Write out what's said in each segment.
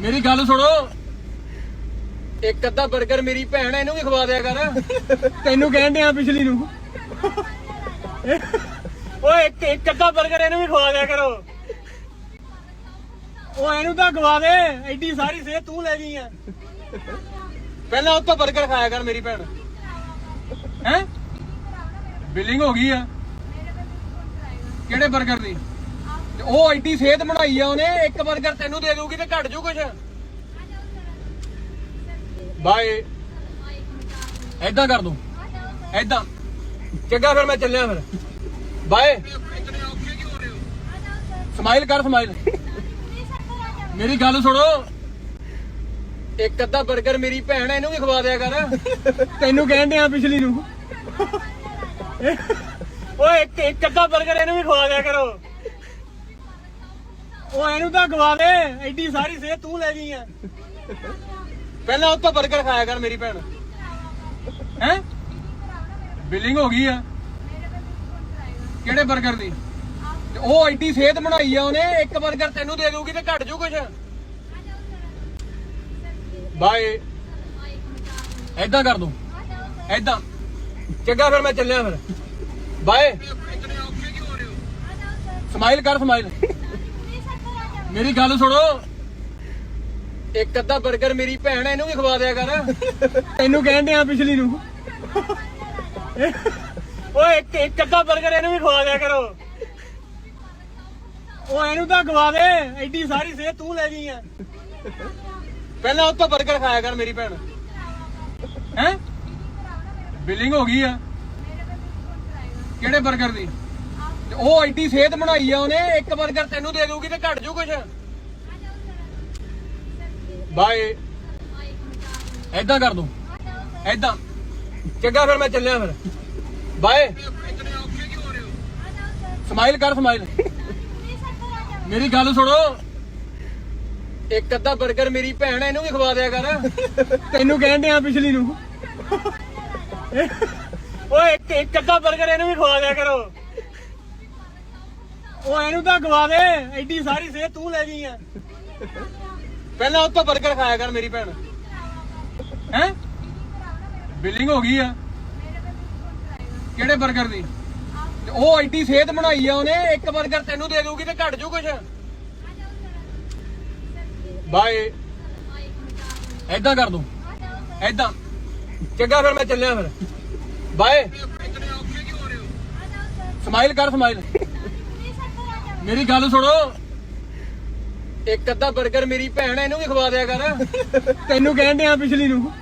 ਮੇਰੀ ਗੱਲ ਸੁਣੋ। ਇੱਕ ਅੱਧਾ 버ਗਰ ਮੇਰੀ ਭੈਣ ਇਹਨੂੰ ਵੀ ਖਵਾ ਦਿਆ ਕਰ। ਤੈਨੂੰ ਕਹਿਣ ਡਿਆ ਪਿਛਲੀ ਨੂੰ। ਓਏ, ਇੱਕ ਇੱਕ ਅੱਧਾ 버ਗਰ ਇਹਨੂੰ ਵੀ ਖਵਾ ਦਿਆ ਕਰੋ। ਉਹ ਇਹਨੂੰ ਤਾਂ ਖਵਾ ਦੇ, ਐਡੀ ਸਾਰੀ ਸਿਹਤ ਤੂੰ ਲੈ ਗਈ ਆ। ਪਹਿਲਾਂ ਉਹ ਤੋਂ 버ਗਰ ਖਾਇਆ ਕਰ ਮੇਰੀ ਭੈਣ। ਹੈ? ਬਿਲਿੰਗ ਹੋ ਗਈ ਆ। ਕਿਹੜੇ 버ਗਰ ਦੀ? ਤੇ ਉਹ ਐਡੀ ਸੇਧ ਬਣਾਈ ਆ ਉਹਨੇ, ਇੱਕ ਬਰਗਰ ਤੈਨੂੰ ਦੇ ਦੂਗੀ ਤੇ ਘਟ ਜੂ ਕੁਛ। ਬਾਏ। ਐਦਾਂ ਕਰ ਦੂੰ ਐਦਾਂ ਚੰਗਾ ਫਿਰ ਮੈਂ ਚੱਲਿਆ ਫਿਰ। ਬਾਏ। ਸਮਾਈਲ ਕਰ, ਸਮਾਈਲ। ਮੇਰੀ ਗੱਲ ਸੁਣੋ। ਇੱਕ ਅੱਧਾ ਬਰਗਰ ਮੇਰੀ ਭੈਣ ਇਹਨੂੰ ਵੀ ਖਵਾ ਦਿਆ ਕਰ। ਤੈਨੂੰ ਕਹਿਣ ਆ ਪਿਛਲੀ ਨੂੰ। ਓਏ, ਇੱਕ ਇੱਕ ਅੱਧਾ ਬਰਗਰ ਇਹਨੂੰ ਵੀ ਖਵਾ ਦਿਆ ਕਰੋ। ਉਹ ਇਹਨੂੰ ਤਾਂ ਗਵਾ ਦੇ ਐਡੀ ਸਾਰੀ ਸੇ ਤੂੰ ਲੈ ਗਈ ਆ। ਪਹਿਲਾਂ ਉਹ ਤੋਂ 버ਗਰ ਖਾਇਆ ਕਰ ਮੇਰੀ ਭੈਣ। ਹੈ? ਬਿਲਿੰਗ ਹੋ ਗਈ ਆ। ਕਿਹੜੇ 버ਗਰ ਦੀ ਉਹ ਐਡੀ ਸਿਹਤ ਬਣਾਈ ਆ ਉਹਨੇ ਇੱਕ 버ਗਰ ਤੈਨੂੰ ਦੇ ਦੂਗੀ ਤੇ ਘਟ ਜੂ ਕੁਛ। ਬਾਏ। ਐਦਾਂ ਕਰ ਦੂੰ ਐਦਾਂ ਚੰਗਾ ਫਿਰ ਮੈਂ ਚੱਲਿਆ ਫਿਰ। ਬਾਏ। ਸਮਾਈਲ ਕਰ ਸਮਾਈਲ ਮੇਰੀ ਗੱਲ ਸੁਣੋ। ਇੱਕ ਅੱਧਾ 버ਗਰ ਮੇਰੀ ਭੈਣ ਆ, ਇਹਨੂੰ ਵੀ ਖਵਾ ਦਿਆ ਕਰ। ਤੈਨੂੰ ਕਹਿੰਦੇ ਆ ਪਿਛਲੀ ਨੂੰ। ਓਏ ਇੱਕ ਇੱਕ ਅੱਧਾ 버ਗਰ ਇਹਨੂੰ ਵੀ ਖਵਾ ਦਿਆ ਕਰੋ। ਉਹ ਇਹਨੂੰ ਤਾਂ ਖਵਾ ਦੇ ਐਡੀ ਸਾਰੀ ਸਿਹਤ ਤੂੰ ਲੈ ਗਈ ਆ। ਪਹਿਲਾਂ ਉਹ ਤੋਂ 버ਗਰ ਖਾਇਆ ਕਰ ਮੇਰੀ ਭੈਣ। ਹੈ? ਬਿਲਿੰਗ ਹੋ ਗਈ ਆ। ਕਿਹੜੇ 버ਗਰ ਦੀ? ਉਹ ਐਡੀ ਸੇਧ ਬਣਾਈ ਆ ਉਹਨੇ, ਇੱਕ ਬਰਗਰ ਤੈਨੂੰ ਦੇ ਦੂਗੀ ਤੇ ਘਟ ਜੂ ਕੁਛ। ਬਾਏ। ਐਦਾਂ ਕਰ ਦੂੰ ਐਦਾਂ ਚੰਗਾ ਫਿਰ ਮੈਂ ਚੱਲਿਆ ਫਿਰ। ਬਾਏ। ਸਮਾਈਲ ਕਰ, ਸਮਾਈਲ। ਮੇਰੀ ਗੱਲ ਸੁਣੋ। ਇੱਕ ਅੱਧਾ ਬਰਗਰ ਮੇਰੀ ਭੈਣ ਇਹਨੂੰ ਵੀ ਖਵਾ ਦਿਆ ਕਰ। ਤੈਨੂੰ ਕਹਿਣ ਡਿਆ ਪਿਛਲੀ ਨੂੰ। ਓਏ, ਇੱਕ ਇੱਕ ਅੱਧਾ ਬਰਗਰ ਇਹਨੂੰ ਵੀ ਖਵਾ ਦਿਆ ਕਰੋ। ਉਹ ਇਹਨੂੰ ਤਾਂ ਗਵਾ ਦੇ ਐਡੀ ਸਾਰੀ ਸੇ ਤੂੰ ਲੈ ਗਈ ਆ। ਪਹਿਲਾਂ ਉੱਤੋਂ ਬਰਗਰ ਖਾਇਆ ਕਰ ਮੇਰੀ ਭੈਣ। ਹੈ? ਬਿਲਿੰਗ ਹੋ ਗਈ ਆ। ਕਿਹੜੇ 버ਗਰ ਦੀ ਉਹ ਐਡੀ ਸਿਹਤ ਬਣਾਈ ਆ ਉਹਨੇ ਇੱਕ 버ਗਰ ਤੈਨੂੰ ਦੇ ਦੂਗੀ ਤੇ ਘਟ ਜੂ ਕੁਛ। ਬਾਏ। ਐਦਾਂ ਕਰ ਦੂੰ ਐਦਾਂ ਚੰਗਾ ਫਿਰ ਮੈਂ ਚੱਲਿਆ ਫਿਰ। ਬਾਏ। ਸਮਾਈਲ ਕਰ ਸਮਾਈਲ। ਮੇਰੀ ਗੱਲ ਸੁਣੋ। ਇੱਕ ਅੱਧਾ 버ਗਰ ਮੇਰੀ ਭੈਣ ਆ, ਇਹਨੂੰ ਵੀ ਖਵਾ ਦਿਆ ਕਰ। ਤੈਨੂੰ ਕਹਿਣ ਡਿਆ ਪਿਛਲੀ ਨੂੰ।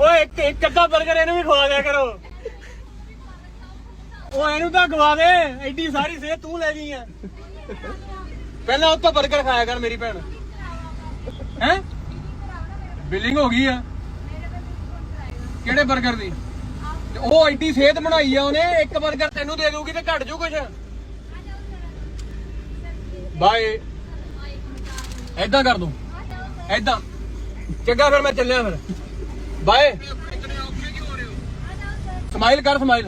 ਓਏ ਇੱਕ ਇੱਕ ਅੱਧਾ 버ਗਰ ਇਹਨੂੰ ਵੀ ਖਵਾ ਦਿਆ ਕਰੋ। ਉਹ ਇਹਨੂੰ ਤਾਂ ਖਵਾ ਦੇ ਐਡੀ ਸਾਰੀ ਸਿਹਤ ਤੂੰ ਲੈ ਗਈ ਆ। ਪਹਿਲਾਂ ਉਹ ਤੋਂ 버ਗਰ ਖਾਇਆ ਕਰ ਮੇਰੀ ਭੈਣ। ਹੈ? ਬਿਲਿੰਗ ਹੋ ਗਈ ਆ। ਕਿਹੜੇ 버ਗਰ ਦੀ? ਤੇ ਉਹ ਐਡੀ ਸਿਹਤ ਬਣਾਈ ਆ ਉਹਨੇ ਇੱਕ 버ਗਰ ਤੈਨੂੰ ਦੇ ਦੂਗੀ ਤੇ ਘਟ ਜੂ ਕੁਛ। ਬਾਏ। ਐਦਾਂ ਕਰ ਦੂੰ ਐਦਾਂ ਚੰਗਾ ਫਿਰ ਮੈਂ ਚੱਲਿਆ ਫਿਰ। ਬਾਏ। ਸਮਾਈਲ ਕਰ ਸਮਾਈਲ